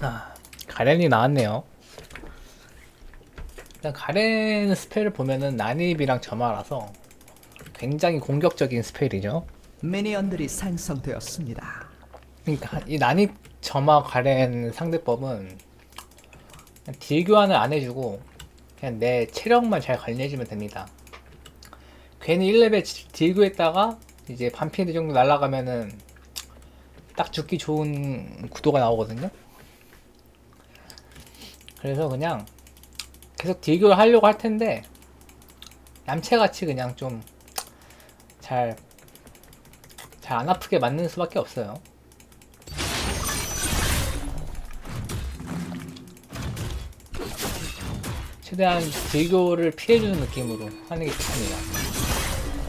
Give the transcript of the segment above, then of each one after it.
아, 가렌이 나왔네요. 일단 가렌 스펠을 보면은 난입이랑 점화라서 굉장히 공격적인 스펠이죠. 미니언들이 생성되었습니다. 그러니까 이 난입 점화 가렌 상대법은 딜 교환을 안 해주고 그냥 내 체력만 잘 관리해주면 됩니다. 괜히 1레벨 딜 교했다가 이제 반피드 정도 날아가면은 딱 죽기 좋은 구도가 나오거든요. 그래서 그냥 계속 딜교를 하려고 할 텐데 얌체같이 그냥 좀 잘 잘 안 아프게 맞는 수밖에 없어요. 최대한 딜교를 피해주는 느낌으로 하는 게 좋습니다.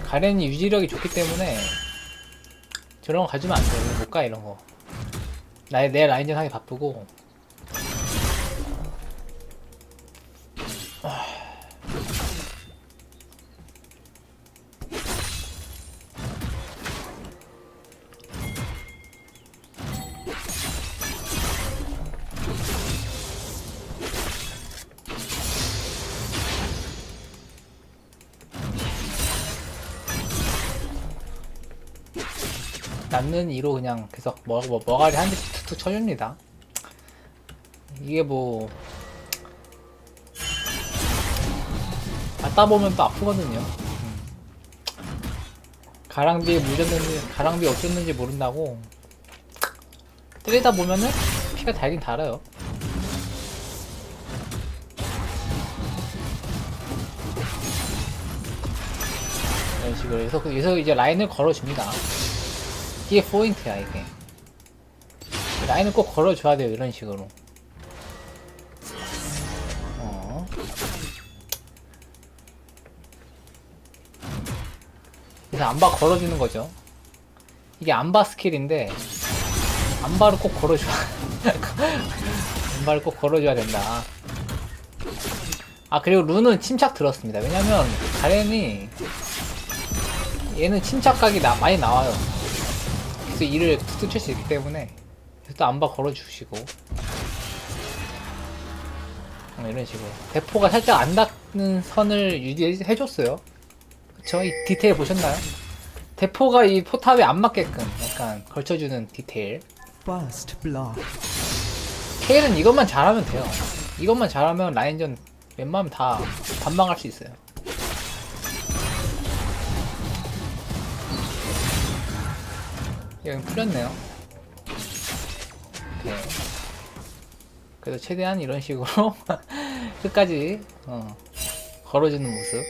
가렌이 유지력이 좋기 때문에 저런 거 가지면 안 돼. 못 가, 이런 거. 나의 내 라인전 하기 바쁘고. 남는 이로 그냥 계속 뭐, 뭐, 머가리 한 대씩 툭툭 쳐줍니다. 이게 뭐, 맞다 보면 또 아프거든요. 음. 가랑비에 물렸는지, 가랑비 어쩌는지 모른다고 때리다 보면은 피가 달긴 달아요. 이런 식으로 해서, 그래서 이제 라인을 걸어줍니다. 이게 포인트야 이게. 라인을 꼭 걸어줘야 돼요 이런 식으로. 어. 그래서 안바 걸어주는 거죠. 이게 안바 스킬인데 안바를 꼭 걸어줘야 안바를 꼭 걸어줘야 된다. 아 그리고 룬은 침착 들었습니다. 왜냐면 가렌이 얘는 침착각이 나, 많이 나와요 그래서 일을 툭툭 칠수 있기 때문에 또 안바 걸어주시고 어, 이런 식으로 대포가 살짝 안 닿는 선을 유지해줬어요 그쵸? 이 디테일 보셨나요? 대포가 이 포탑에 안 맞게끔 약간 걸쳐주는 디테일. 케일은 이것만 잘하면 돼요 이것만 잘하면 라인전 웬만하면 다 반망할 수 있어요 여기 풀렸네요. 오케이. 그래서 최대한 이런 식으로 끝까지 어, 걸어주는 모습.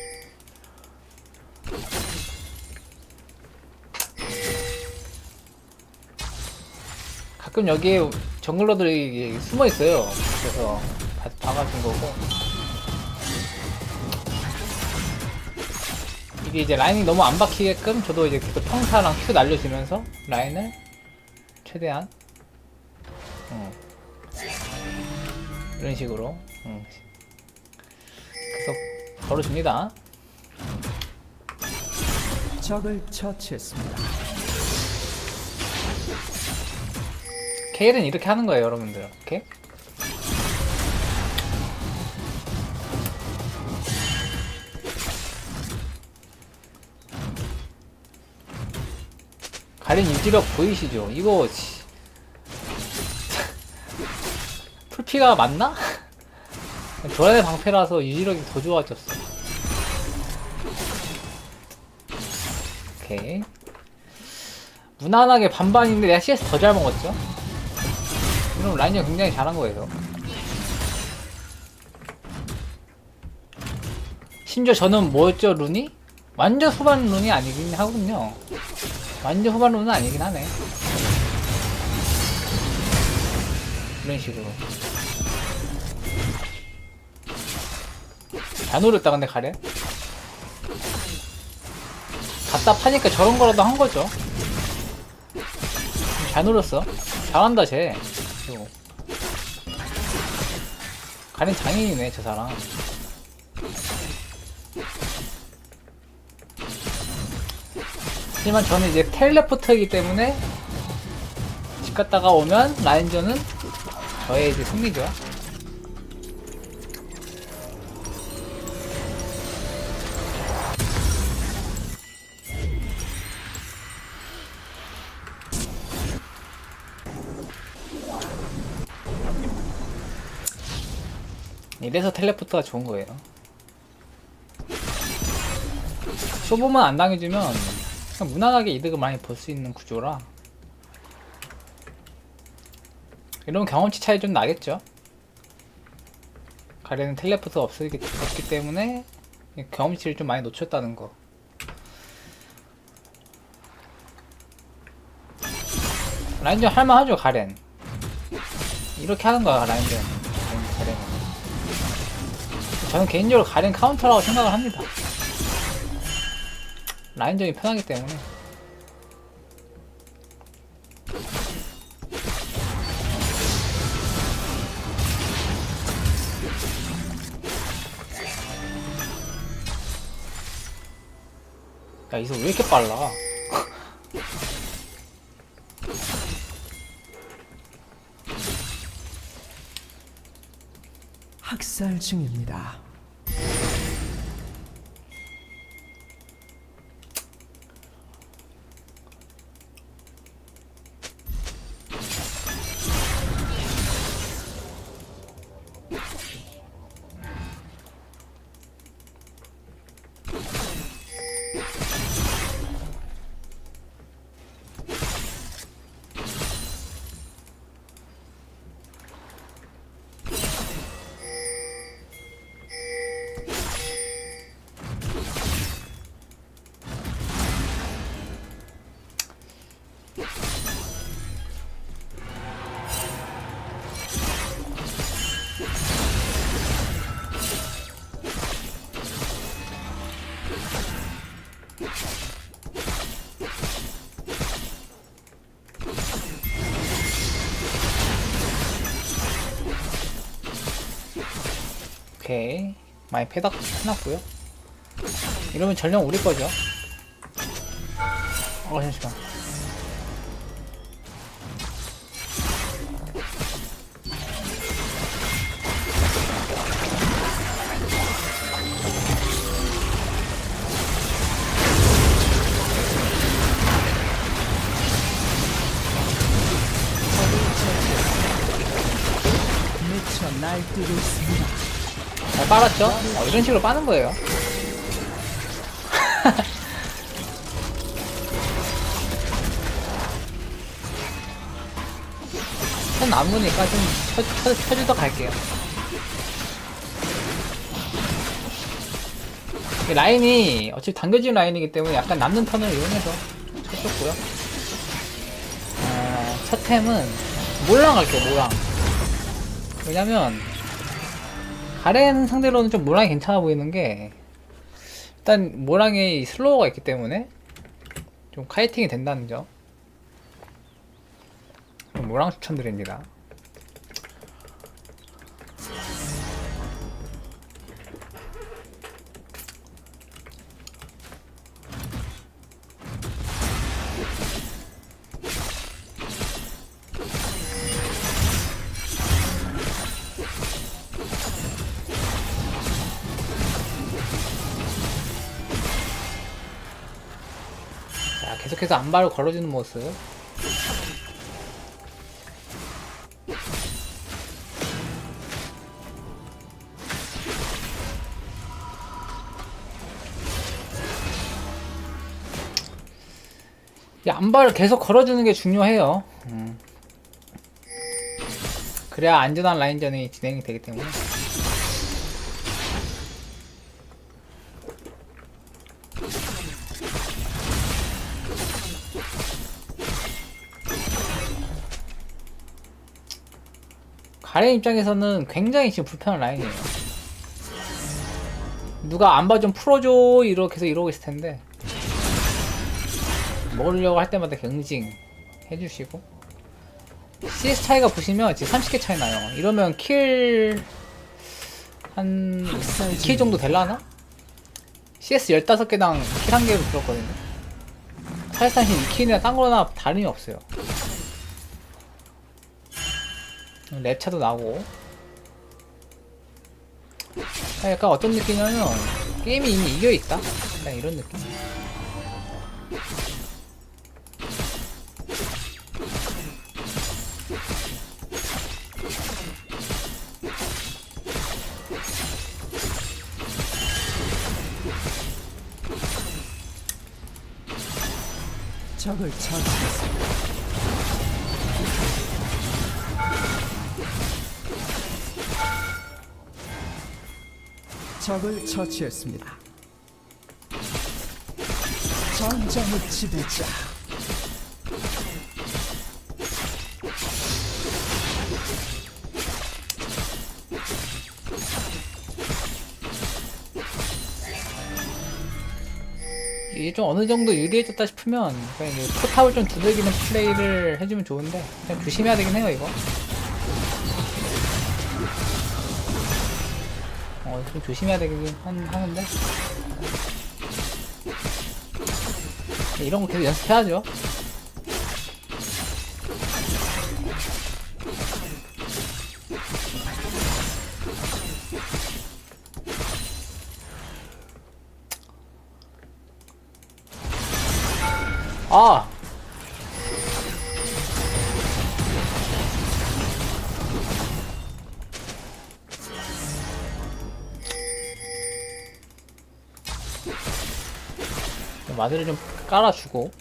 가끔 여기에 정글러들이 숨어 있어요. 그래서 봐- 봐가준 거고. 이게 이제 라인이 너무 안 박히게끔 저도 이제 계속 평타랑 큐 날려주면서 라인을 최대한 어, 이런 식으로 어, 계속 걸어줍니다. 적을 처치했습니다. 케일은 이렇게 하는 거예요, 여러분들. 오케이? 가린 유지력 보이시죠? 이거 씨. 풀피가 맞나? 도라의 방패라서 유지력이 더 좋아졌어. 오케이. 무난하게 반반인데 내가 CS 더 잘 먹었죠? 이런 라인이 굉장히 잘한 거예요. 심지어 저는 뭐였죠, 룬이? 완전 후반 룬이 아니긴 하군요. 완전 후반 룬은 아니긴 하네. 이런 식으로. 잘 노렸다, 근데 가래. 파니까 저런 거라도 한 거죠. 잘 노렸어. 잘한다, 쟤. 가렌 장인이네, 저 사람. 하지만 저는 이제 텔레포트이기 때문에 집 갔다가 오면 라인전은 저의 이제 승리죠. 이래서 텔레포트가 좋은 거예요. 쇼보만 안 당해주면 그냥 무난하게 이득을 많이 볼 수 있는 구조라 이런 경험치 차이 좀 나겠죠? 가래는 텔레포트가 없기, 없기 때문에 경험치를 좀 많이 놓쳤다는 거. 라인전 할만하죠 가렌? 이렇게 하는 거야 라인전. 가렌 저는 개인적으로 가렌 카운터라고 생각을 합니다 라인전이 편하기 때문에 야 이소 왜 이렇게 빨라 학살 중입니다. 오케이. 많이 패닥 해놨고요. 이러면 전령 우리 거죠. 어 잠시만. 날뛰고 있습니다. 잘 빨았죠? 어, 이런 식으로 빠는 거예요. 선 남으니까 좀 쳐, 쳐, 쳐주더 갈게요. 이 라인이 어차피 당겨진 라인이기 때문에 약간 남는 턴을 이용해서 쳤었고요. 어, 첫 템은 몰랑 갈게요 몰랑. 왜냐면 가렌 상대로는 좀 모랑이 괜찮아 보이는 게 일단 모랑에 이 슬로우가 있기 때문에 좀 카이팅이 된다는 점. 모랑 추천드립니다 계속해서 안발을 걸어주는 모습. 이 안발을 계속 걸어주는 게 중요해요. 음. 그래야 안전한 라인전이 진행이 되기 때문에 가렌 입장에서는 굉장히 지금 불편한 라인이에요. 누가 안봐 좀 풀어줘 이렇게 해서 이러고 있을 텐데 먹으려고 할 때마다 경징 해주시고 CS 차이가 보시면 지금 30개 차이 나요. 이러면 킬 한 2킬 정도 될라나? CS 15개당 킬 한 개로 들었거든요. 사실상 2킬이나 딴 거나 다름이 없어요. 랩차도 나고. 아, 약간 어떤 느낌이냐면 게임이 이미 이겨있다? 약간 이런 느낌. 적을 처치했습니다. 적을 처치했습니다. 전장의 지배자. 이게 좀 어느 정도 유리해졌다 싶으면 그냥 이 포탑을 좀 두들기는 플레이를 해주면 좋은데 그냥 조심해야 되긴 해요 이거 어 좀 조심해야 되긴 한- 하는데 이런 거 계속 연습해야죠. 아 마늘을 좀 깔아주고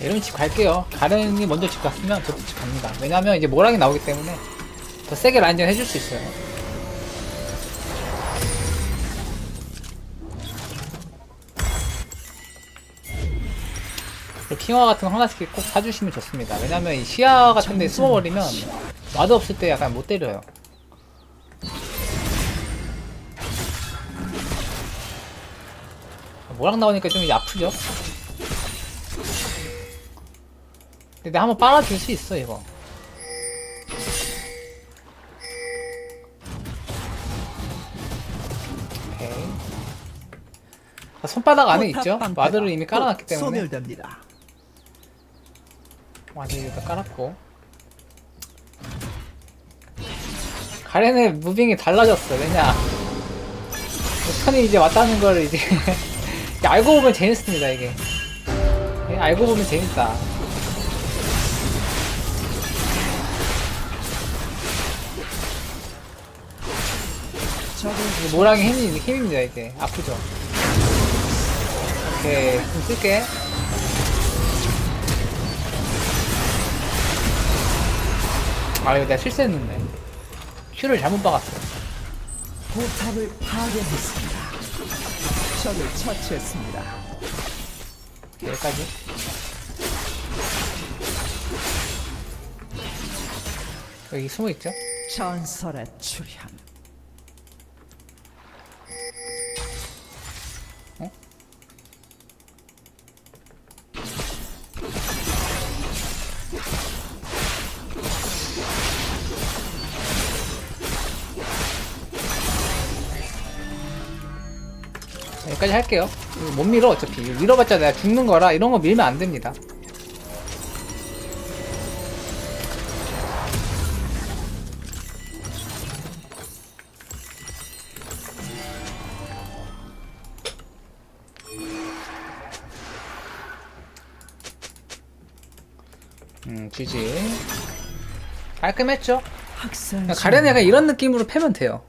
이러면 집 갈게요. 가렌이 먼저 집 갔으면 저도 집 갑니다. 왜냐면 이제 모랑이 나오기 때문에 더 세게 라인전 해줄 수 있어요. 핑화 같은 거 하나씩 꼭 사주시면 좋습니다. 왜냐면 이 시야 같은 데 숨어버리면 와드 없을 때 약간 못 때려요. 모랑 나오니까 좀 아프죠? 근데 내가 한번 빨아줄 수 있어 이거 오케이 아, 손바닥 안에 있죠? 마드를 이미 깔아놨기 곧 때문에 소멸됩니다. 마드 일단 깔았고 가렌의 무빙이 달라졌어 왜냐 턴이 이제 왔다는 걸 이제 알고 보면 재밌습니다 이게 예, 알고 보면 재밌다 모랑의 힘이, 힘입니다, 이게. 아프죠? 오케이. 좀 쓸게. 아, 이거 내가 실수했는데. 큐를 잘못 박았어. 포탑을 파괴했습니다. 적을 처치했습니다. 여기까지. 여기 숨어있죠? 전설의 출현. 여기까지 할게요. 못 밀어 어차피. 밀어봤자 내가 죽는 거라 이런 거 밀면 안 됩니다. 음, GG. 깔끔했죠? 그냥 가렌 약간 이런 느낌으로 패면 돼요.